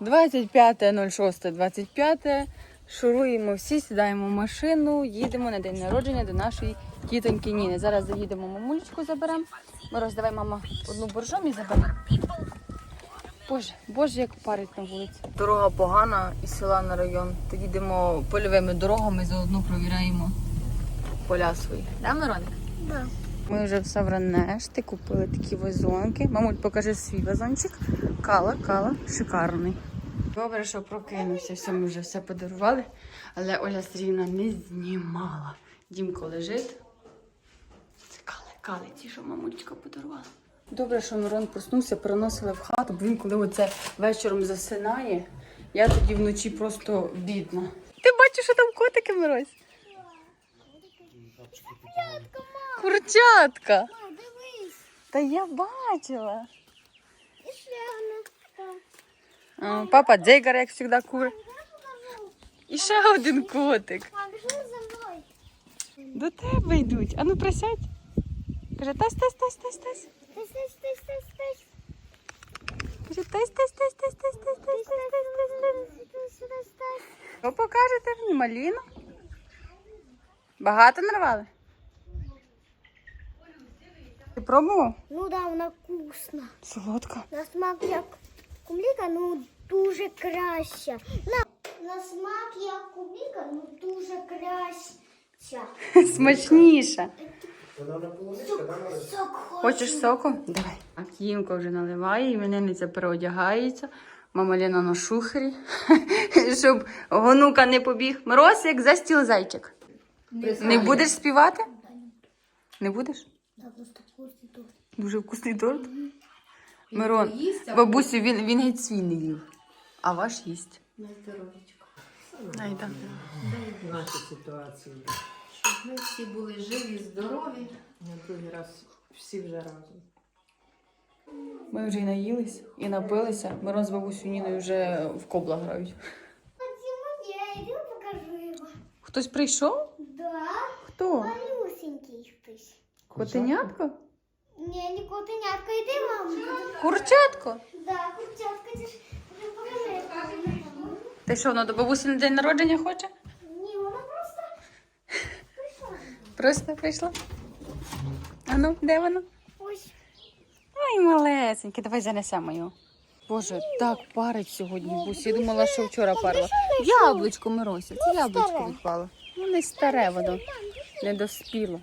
25.06.25. Шуруємо всі, сідаємо в машину, їдемо на день народження до нашої тітоньки Ніни. Зараз заїдемо мамулечку заберемо. Мороз, давай, мама, одну боржом і заберемо. Боже, боже, як парить на вулиці. Дорога погана із села на район. Тоді йдемо польовими дорогами, заодно провіряємо поля свої. Да, Мироник? Да. Ми вже в Савранешти купили такі вазонки. Мамуль, покажи свій вазончик. Кала, кала, шикарний. Добре, що прокинувся, все, ми вже все подарували, але Оля Сергійовна не знімала. Дімко лежить. Це кали, кали, ті, що мамульчика подарувала. Добре, що Мирон проснувся, переносили в хату, бо він коли оце вечором засинає, я тоді вночі просто бідна. Ти бачиш, що там котики Мирось? Курчатка. Дивись. Та я бачила. І ще одна. Папа дзейгар, як завжди, кур. І ще один котик. До тебе йдуть. А ну присядь. Каже, тась, тась, тась, тась, тась. Тись, тись, тись, тись, тись. Каже, тась, тась, тась, тась, тась, тась, тась, тась, тась, тась. Тись. Що покажете мені? Маліну? Багато нарвали? Ти пробував? Ну да, вона вкусна. Солодка. На смак як кумліка, ну дуже краща. На, на смак як кумліка, ну дуже краща. Смачніша. Сок. Хочеш соку? Давай. А Кімка вже наливає, іменинниця переодягається. Мама Лена на шухері, щоб гонука не побіг. Мороз, як за стіл зайчик. Не будеш співати? Не будеш? Да, просто вкусний торт. Дуже вкусний торт. Мирон, бабусю, він, він геть свій не їв, а ваш їсть. На здоров'ячко. Найда. Наші ситуації. Щоб ми всі були живі, здорові. На другий раз всі вже разом. Ми вже і наїлись, і напилися. Мирон з бабусю Ніною вже в кобла грають. Я йду покажу його. Хтось прийшов? Да, Хто? малюсенький хтось. Котенятко? Ні, не котенятка, йди, мам. Курчатко? Да, курчатка, ти ж покажи. Ти що, вона до бабусі на день народження хоче? Ні, вона просто прийшла. Просто прийшла. А ну, де вона? Ось. Ой, малесеньке, давай занесемо його. Боже, так парить сьогодні бусі. Я думала, що вчора парила. Яблучко Мирося, це яблучко старе. відпало. Ну, не старе воно, не доспіло.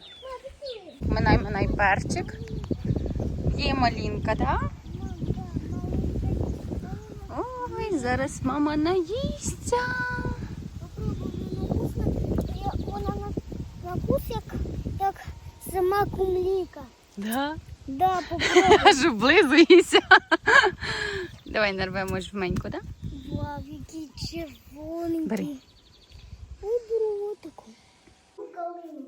Минай, минай перчик. Є малінка, так? Ой, зараз мама наїсться. Вона на, на вкус як, як сама кумліка. Да? Да, попробуй. Аж облизується. Давай нарвемо жменьку, так? Вау, який червоненький. Бери. Ой, беру таку. Калину.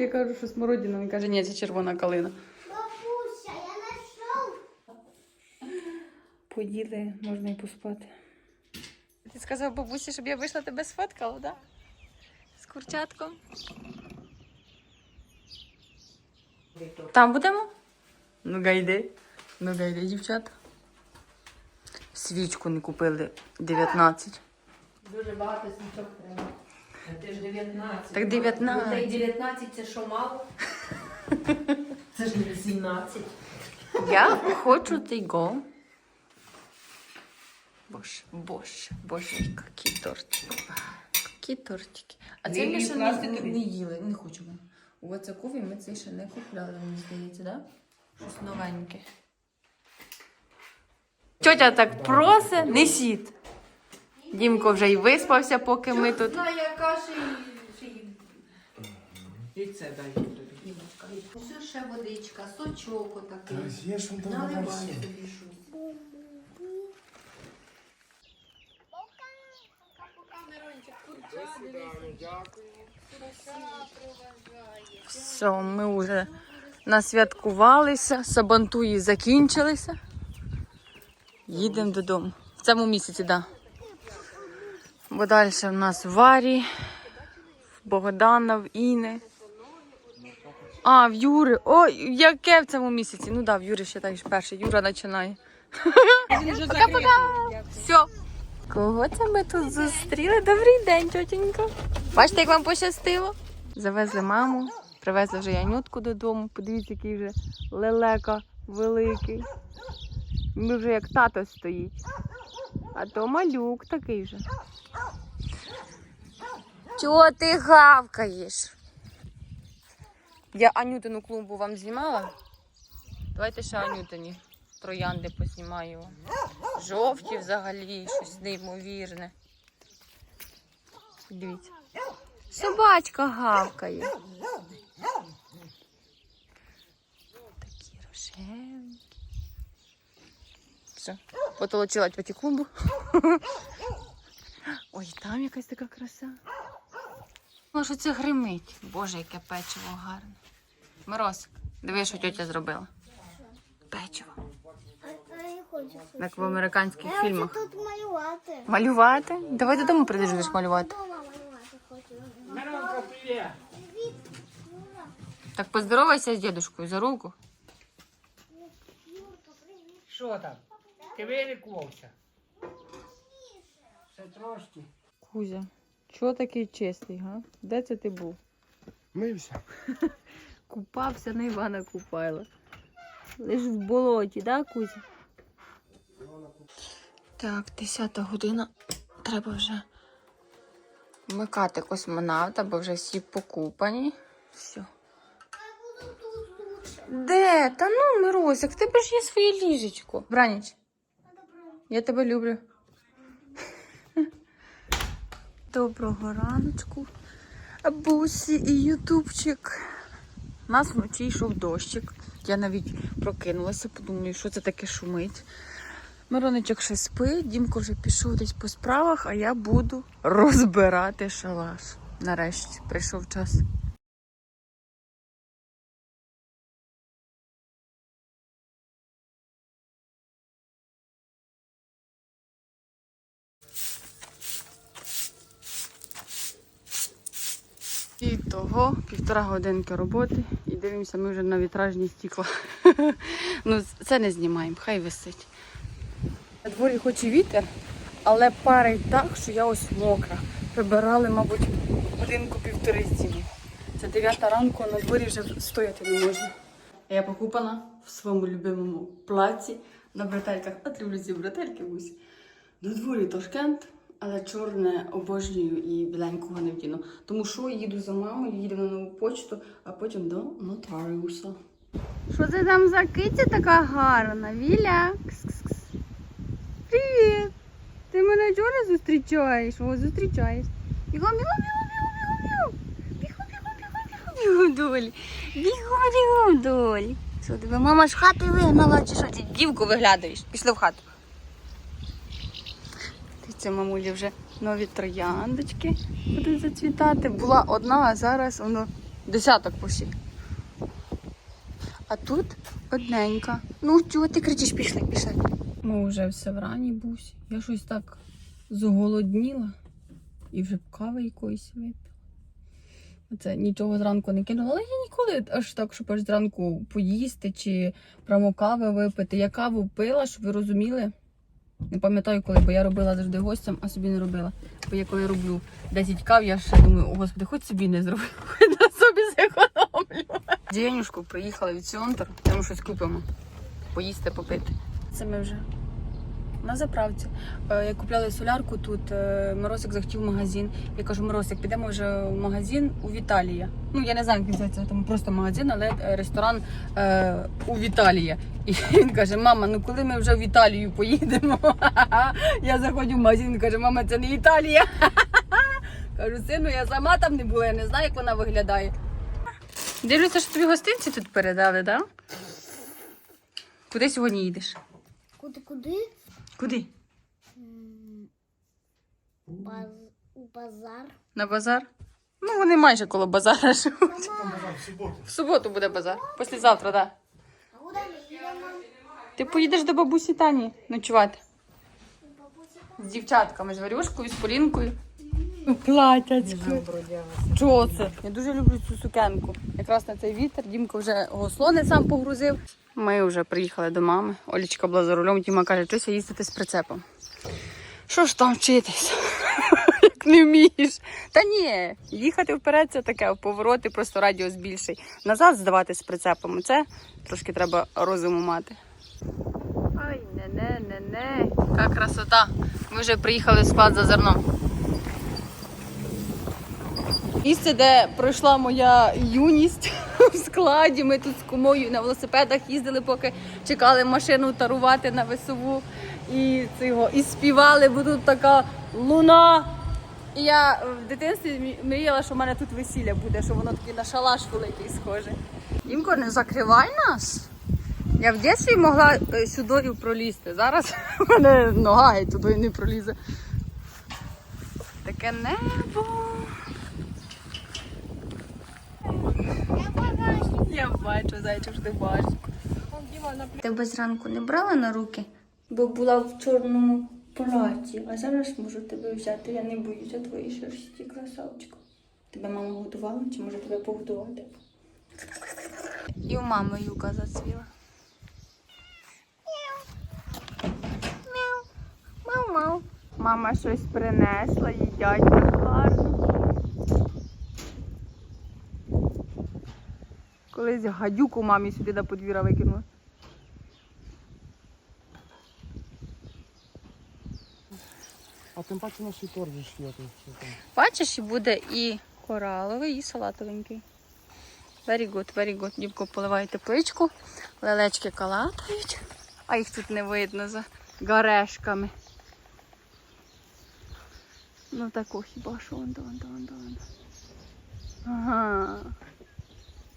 Я кажу, що смородина. Він каже, ні, це червона калина. Бабуся, я знайшов. Поїли, можна і поспати. Ти сказав бабусі, щоб я вийшла тебе сфоткала, так? Да? З курчатком. Там будемо? Ну гайди. Ну гайди, дівчата. Свічку не купили 19. Дуже багато свічок треба. Ти ж 19. Так 19. Ну, 19 це що мало? Це ж не 18. Я хочу тайго. Боже, боже, боже, які тортики. Які тортики. А це ми ще не, не, не їли, не хочемо. У Вацакові ми це ще не купляли, мені здається, да? Щось новеньке. Тьотя так просить, несіть. Дімко вже й виспався, поки ми тут. Знає, яка І це дай тобі. Ось ще водичка, сочок отакий. З'їж он там Наливай все. собі щось. Все, ми вже насвяткувалися, сабантуї закінчилися. Їдемо додому. В цьому місяці, так. Да. Бо далі в нас Варі, в Богдана, в Іни. А, в Юри. Ой, яке в цьому місяці? Ну да, в Юри ще так ж перше. Юра починає. Пока-пока. Все. Кого це ми тут зустріли? Добрий день, тьотенька. Бачите, як вам пощастило? Завезли маму, привезли вже Янютку додому. Подивіться, який вже лелека великий. Ми вже як тато стоїть. А то малюк такий же. Чого ти гавкаєш? Я Анютину клумбу вам знімала. Давайте ще Анютині троянди познімаю. Жовті взагалі, щось неймовірне. Дивіться. Собачка гавкає. Такі рожевенькі. Все, потолочила тьоті клумбу. Ой, там якась така краса. Ну, що це гримить. Боже, яке печиво гарне. Морозик, диви, що тьотя зробила. Печиво. Як в американських Я фільмах. тут малювати. Малювати? Давай додому прийдеш, будеш малювати. Так поздоровайся з дідушкою за руку. Що там? Ти вилікувався? Ще трошки. Кузя, чого такий чистий, га? Де це ти був? Мився. Купався на Івана Купайла. Лиш в болоті, да, Кузя? Так, 10 година. Треба вже вмикати космонавта, бо вже всі покупані. Все. Де? Та ну, Миросик, в тебе ж є своє ліжечко. Браніч, я тебе люблю. Доброго раночку, бусі і ютубчик. У нас вночі йшов дощик. Я навіть прокинулася, подумаю, що це таке шумить. Мироничок ще спить, Дімко вже пішов десь по справах, а я буду розбирати шалаш. Нарешті прийшов час. І того півтора годинки роботи і дивимося, ми вже на вітражні стекла. ну, це не знімаємо, хай висить. На дворі хоч і вітер, але парить так, що я ось мокра. Прибирали, мабуть, годинку півтори стіни. Це 9 ранку, на дворі вже стояти не можна. Я покупана в своєму любимому плаці на бретельках. От люблю ці бретельки гусь. На дворі Ташкент, але чорне обожнюю і біленького не вдіну. Тому що їду за мамою, їду на нову почту, а потім до нотаріуса. Що це там за киця така гарна? Віля? Кс-кс-кс. Привіт! Ти мене не зустрічаєш? О, зустрічаєш. Бігом, бігом, бігом, бігом, бігом, бігом. Що тебе мама ж хати вигнала, чи що ти дівку виглядаєш? Пішли в хату. Дивіться, мамулі вже нові трояндочки будуть зацвітати. Була одна, а зараз воно десяток поші. А тут одненька. Ну, чого ти кричиш, пішли, пішли. Ми вже все врані бусі. Я щось так зголодніла і вже кави якоїсь випила. Оце нічого зранку не кинула, але я ніколи аж так, щоб аж зранку поїсти чи прямо кави випити. Я каву пила, щоб ви розуміли. Не пам'ятаю коли, бо я робила завжди гостям, а собі не робила. Бо я коли роблю 10 кав, я ще думаю, о господи, хоч собі не зроблю, хоч на собі зекономлю. Денюшку приїхала від центру, тому щось купимо. Поїсти, попити. Це ми вже на заправці. Е, Я купляла солярку тут. е, Морозик захотів магазин. Я кажу, Морозик, підемо вже в магазин у Віталія. Ну я не знаю, як називається там просто магазин, але е, ресторан у Віталія. І він каже: Мама, ну коли ми вже в Італію поїдемо? Я заходжу в магазин, він каже, мама, це не Італія. Кажу, сину, я сама там не була, я не знаю, як вона виглядає. Дивлюся, що тобі гостинці тут передали, так? Да? Куди сьогодні їдеш? Куди куди? Куди? Баз... у Базар. На базар? Ну, вони майже коло базара живуть. Мама, В суботу. В суботу буде базар. Післязавтра, так. Да. а куди ми їдемо? Ти поїдеш до бабусі Тані ночувати. З дівчатками, з Варюшкою, з Полінкою. Платячко. Чого це? Я дуже люблю цю сукенку. Якраз на цей вітер Дімко вже гослони сам погрузив. Ми вже приїхали до мами. Олічка була за рулем, Діма каже, щось їздити з прицепом. Що ж там вчитись? Як не вмієш. Та ні, їхати вперед це таке, в повороти просто радіус більший. Назад здавати з прицепом. Це трошки треба розуму мати. Ай, не-не, не-не. Яка красота. Ми вже приїхали в склад за зерном. Місце, де пройшла моя юність в складі. Ми тут з кумою на велосипедах їздили, поки чекали машину тарувати на весову. І, цього, і співали, бо тут така луна. І я в дитинстві мріяла, що в мене тут весілля буде, що воно таке на шалаш великий схоже. Дімко, не закривай нас. Я в дитинстві могла е, сюди пролізти. Зараз в мене нога геть туди не пролізе. Таке небо. Я бачу, зайчик, ти бачиш. Тебе зранку не брала на руки, бо була в чорному платі, а зараз можу тебе взяти. Я не боюся твоєї шерсті, красавчика. Тебе мама годувала, чи може тебе погодувати? І у мами юка зацвіла. Мау-мау. Мама щось принесла, їдять так гарно. Колись гадюку мамі сюди на подвір'я викинула. А тим паче наш торг же ж є тут. Бачиш, і буде і кораловий, і салатовенький. Very good, very good. Дівко поливає тепличку, лелечки калатають, а їх тут не видно за гарешками. Ну тако хіба що вон, вон, вон, вон. Ага.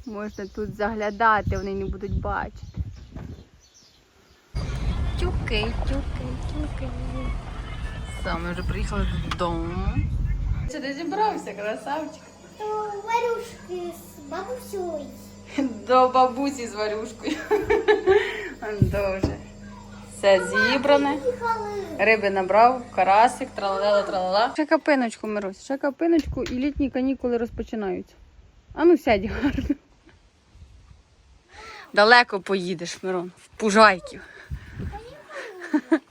Можна тут заглядати, вони не будуть бачити. Тюки, тюки, тюки. Все, ми вже приїхали додому. Чи ти зібрався, красавчик? То варюшки з бабусею. До бабусі з варюшкою. Дуже. Все зібране. Риби набрав, карасик, тралала, тралала. Ще капиночку, Мирусь, ще капиночку і літні канікули розпочинаються. А ну сядь гарно. Далеко поїдеш, Мирон, в Пужайків.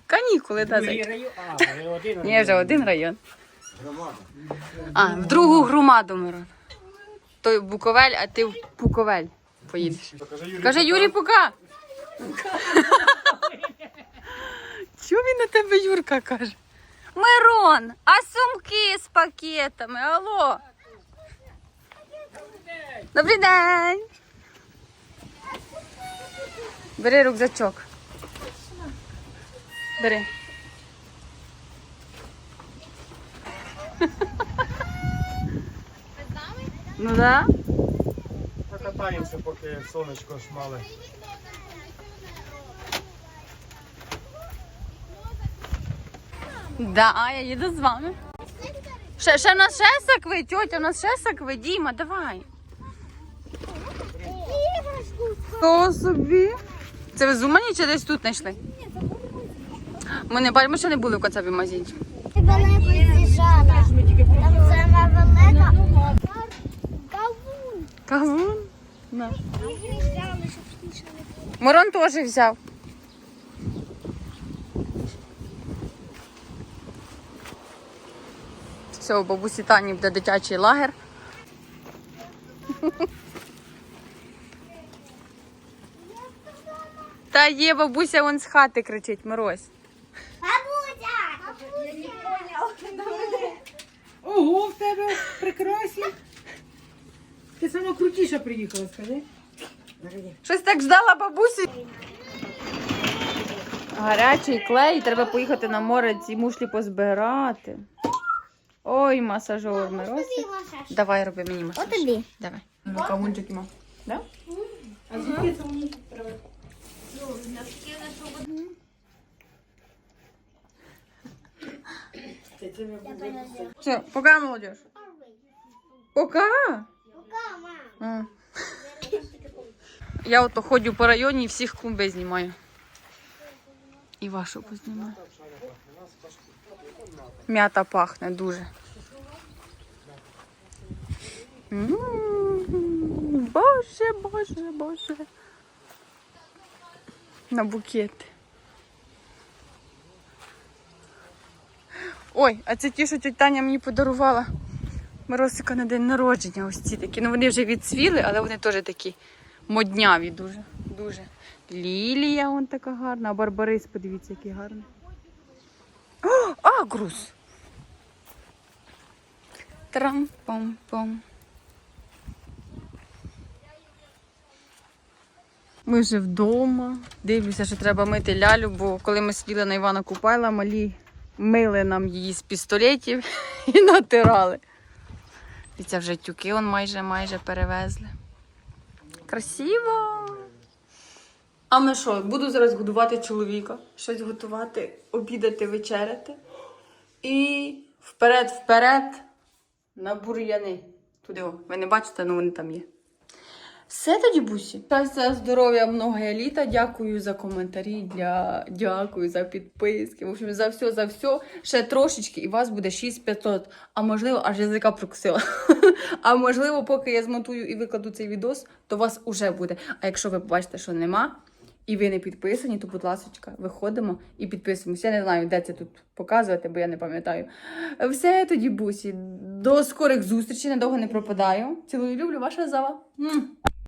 Канікули, та. А, один вже один район. А, в другу громаду, Мирон. Той в Буковель, а ти в Пуковель поїдеш. Каже Юрій Пука. Чого він на тебе Юрка каже? Мирон, а сумки з пакетами? Алло. Добрий день. Бери рюкзачок. Бери. Ну да. Покатаємося, поки сонечко шмале. Да, я їду з вами. Ще, ще в нас ще сакви, тьотя, у нас ще сакви, Діма, давай. Хто собі? Це ви з Умані чи десь тут знайшли? Ми не бачимо, що не були в Кацапі магазинчик. Далеко з'їжджала. Там сама велика. Кавун. Кавун? Не було. Мирон теж взяв. Все, у бабусі Тані буде дитячий лагер. Та є бабуся вон з хати кричить Мирось. Бабуся! Ого, в тебе прекрасні. Ти сама крутіша приїхала, скажи. Щось так ждала бабусі. Гарячий клей, треба поїхати на море ці мушлі позбирати. Ой, масажер Миросик. Давай роби мені масаж. тобі. Давай. Ну, кавунчики ма. Да? А звідки це привезли? Все, пока, молодежь. Пока. Пока, мам. А. Я ото ходжу по районі і всіх клумби знімаю. І вашу познімаю. М'ята пахне дуже. М, Боже, боже, боже. на букети. Ой, а це ті, що тітя Таня мені подарувала. Морозика на день народження. Ось ці такі. Ну вони вже відцвіли, але вони теж такі модняві дуже. дуже. Лілія вон така гарна, а Барбарис, подивіться, який гарний. О, агрус! Трам-пам-пам. Ми вже вдома. Дивлюся, що треба мити лялю, бо коли ми сиділи на Івана Купайла, малі мили нам її з пістолетів і натирали. І це вже тюки он майже майже перевезли. Красиво! А ми що, буду зараз годувати чоловіка, щось готувати, обідати, вечеряти. І вперед-вперед на бур'яни. Туди, о, ви не бачите, але вони там є. Все тоді, бусі. Щастя, здоров'я, много літа. Дякую за коментарі, для... дякую за підписки. В общем, за все, за все. Ще трошечки, і вас буде 6500. А можливо, аж язика прокусила. А можливо, поки я змонтую і викладу цей відос, то вас уже буде. А якщо ви побачите, що нема, і ви не підписані, то, будь ласка, виходимо і підписуємося. Я не знаю, де це тут показувати, бо я не пам'ятаю. Все тоді, бусі. До скорих зустрічей, надовго не пропадаю. Цілую, люблю, ваша зава.